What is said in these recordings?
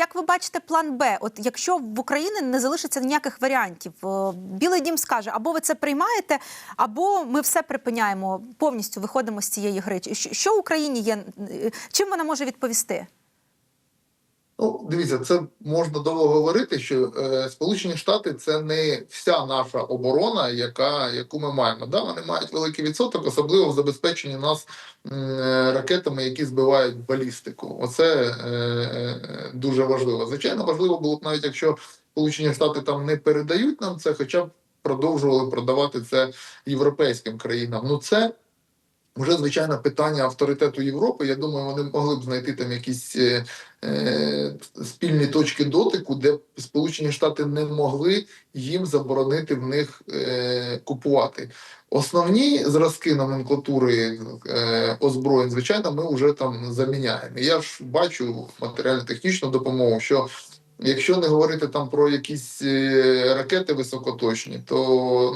як ви бачите план Б? От якщо в Україні не залишиться ніяких варіантів, е, Білий Дім скаже, або ви це приймаєте, або ми все припиняємо, повністю виходимо з цієї гри. Що, Україні є? е, Чим вона може відповісти? Ну, дивіться, це можна довго говорити, що е, Сполучені Штати це не вся наша оборона, яка яку ми маємо. Да, вони мають великий відсоток, особливо в забезпеченні нас е, ракетами, які збивають балістику. Оце е, е, дуже важливо. Звичайно, важливо було б навіть якщо Сполучені Штати там не передають нам це, хоча б продовжували продавати це європейським країнам. Ну це вже звичайно питання авторитету Європи. Я думаю, вони могли б знайти там якісь е, е, спільні точки дотику, де Сполучені Штати не могли їм заборонити в них е, купувати. Основні зразки номенклатури е, озброєнь, звичайно, ми вже там заміняємо. Я ж бачу матеріально-технічну допомогу, що Якщо не говорити там про якісь е, ракети високоточні, то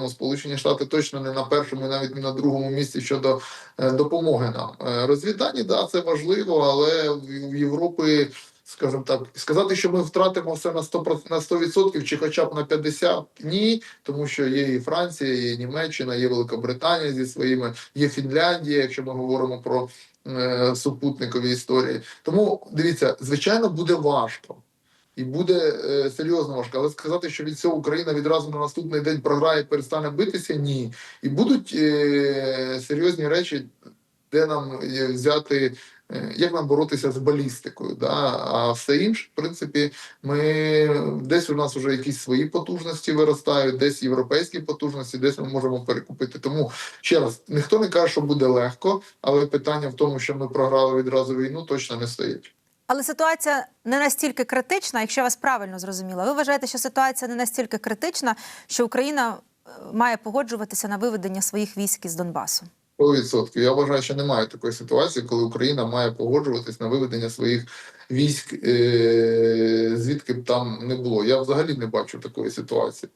ну, Сполучені Штати точно не на першому, і навіть не на другому місці щодо е, допомоги нам. Е, розвіддані, да, це важливо, але в, Європі, скажімо так, сказати, що ми втратимо все на 100%, на 100% чи хоча б на 50% – ні, тому що є і Франція, є і Німеччина, є Велика Британія зі своїми, є Фінляндія, якщо ми говоримо про е, супутникові історії. Тому дивіться, звичайно, буде важко. І буде е, серйозно важко. Але сказати, що від цього Україна відразу на наступний день програє і перестане битися, ні. І будуть е, серйозні речі, де нам е, взяти, е, як нам боротися з балістикою. Да? А все інше, в принципі, ми десь у нас вже якісь свої потужності виростають, десь європейські потужності, десь ми можемо перекупити. Тому ще раз, ніхто не каже, що буде легко, але питання в тому, що ми програли відразу війну, точно не стоїть. Але ситуація не настільки критична, якщо я вас правильно зрозуміла. Ви вважаєте, що ситуація не настільки критична, що Україна е, має погоджуватися на виведення своїх військ із Донбасу? 100%. Я вважаю, що немає такої ситуації, коли Україна має погоджуватись на виведення своїх військ, е- звідки б там не було. Я взагалі не бачу такої ситуації.